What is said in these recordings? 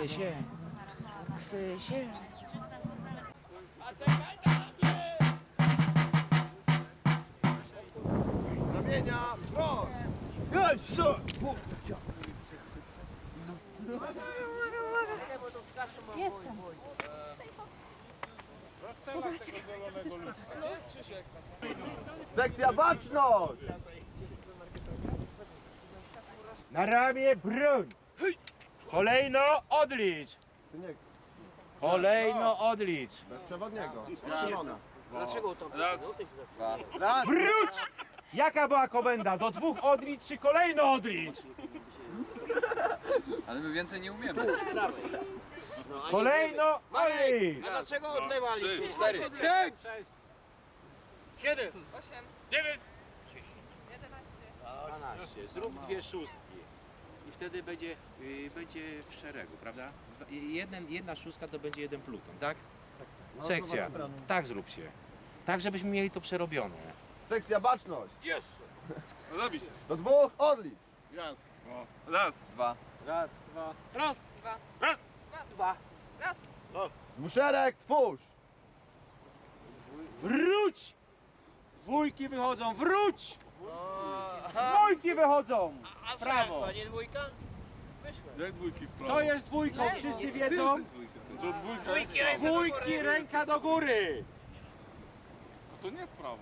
Ksysie. Ksysie. Ramienia, broń! Sekcja baczność! Na ramię broń. Kolejno odlicz. Ty nie, Kolejno odlicz. bez przewodniego. Zielona. Wróć! Jaka była komenda? Do dwóch odlicz czy kolejno odlicz? Ale my więcej nie umiemy. Kolejno odlicz! Dlaczego odlewali? cztery. Pięć! Siedem. 12. Zrób dwie szóstki. Wtedy będzie, y, będzie w szeregu, prawda? Dwa- Jeden, jedna szóstka to będzie jeden pluton, tak? Sekcja. Tak zrób się. Tak, żebyśmy mieli to przerobione. Sekcja baczność! Robi się. Do dwóch odlicz! Raz. Raz. Dwa. Raz, Raz. Dwa. Raz. Dwa. Raz. dwuszereg, twórz! Wróć! Dwójki wychodzą, wróć! Dwójki wychodzą! A Prawo. nie dwójka? Wyszło. Jak dwójki w prawo? To jest dwójką, wszyscy wiedzą. Do dwójki. Dwójki do Dwójki, góry. ręka do góry! To nie w prawo.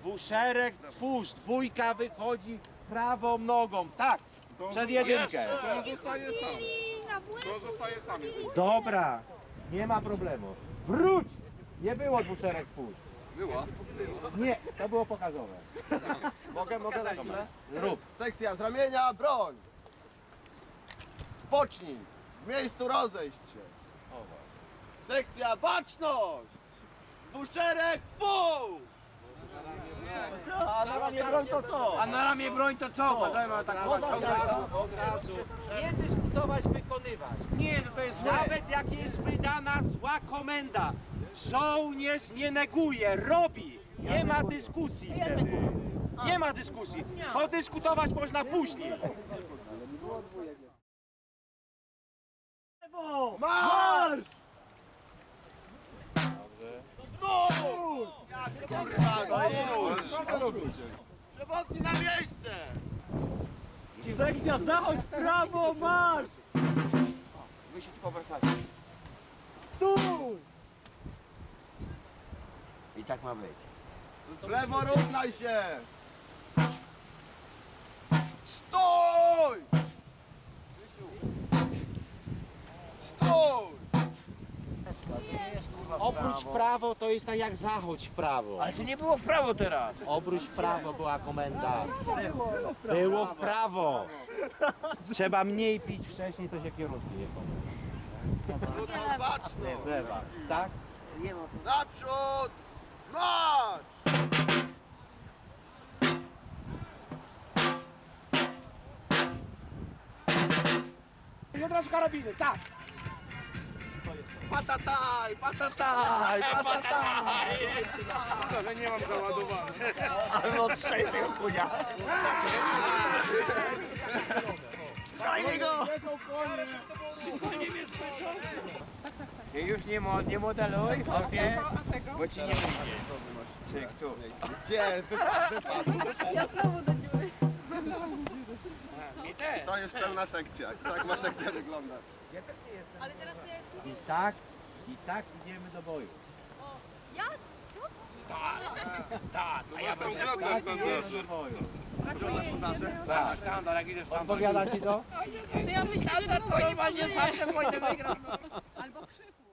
Dwuszereg, twórz, dwójka wychodzi prawą nogą, tak, To przed jedynkę. To zostaje sam. To zostaje sam. Dobra, nie ma problemu. Wróć! Nie było dwuszereg, twórz. Była. Nie, to było pokazowe. Mogę, mogę na chwilę? Rób. Sekcja z ramienia, broń! Spocznij! W miejscu rozejść się! Sekcja baczność! Dwuszereg, twórz! A na ramię broń to co? A na ramię broń to co? Uważajmy, tak Od razu, od razu. Nie dyskutować, wykonywać. Nie, to jest Nawet jak jest wydana zła komenda, żołnierz nie neguje, robi. Nie ma dyskusji wtedy. Nie ma dyskusji. Podyskutować można później. Marsz! Stój! Kurwa, stój! Przewodni na miejsce! Sekcja, zachodź w prawo, marsz! Wy się tu powracacie. Stój! Tak ma być. W lewo równaj się! Stój! Stój! Obróć w prawo to jest tak jak zachodź w prawo. Ale to nie było w prawo teraz. Obróć w prawo była komenda. Było w prawo. Trzeba mniej pić wcześniej, to się kierunki nie pomyli. Pluton baczność! Lewa. Tak? Naprzód! Marsz! I od razu karabiny, tak! Patataj, patataj, patataj! Szkoda, że nie mam załadowane. Ale odstrzej tego kunia! Szajmy go! Ty już nie, mo nie modeluj, okej? Bo ci nie wyjdzie. Cyk tu. Gdzie? Wypadł, wypadł. Ja znowu do dziury. Mi też. To jest pełna sekcja. Tak ma sekcja wyglądać. Ale teraz to jak I tak, i tak idziemy do boju. ja? Tak, a ja Tam będę... gradać tam Idziemy do boju. Tak, sztandar, jak idziesz sztandar. Odpowiada ci to? To ja myślałam, że to nie sam, że pójdę wygrać. Albo krzyku.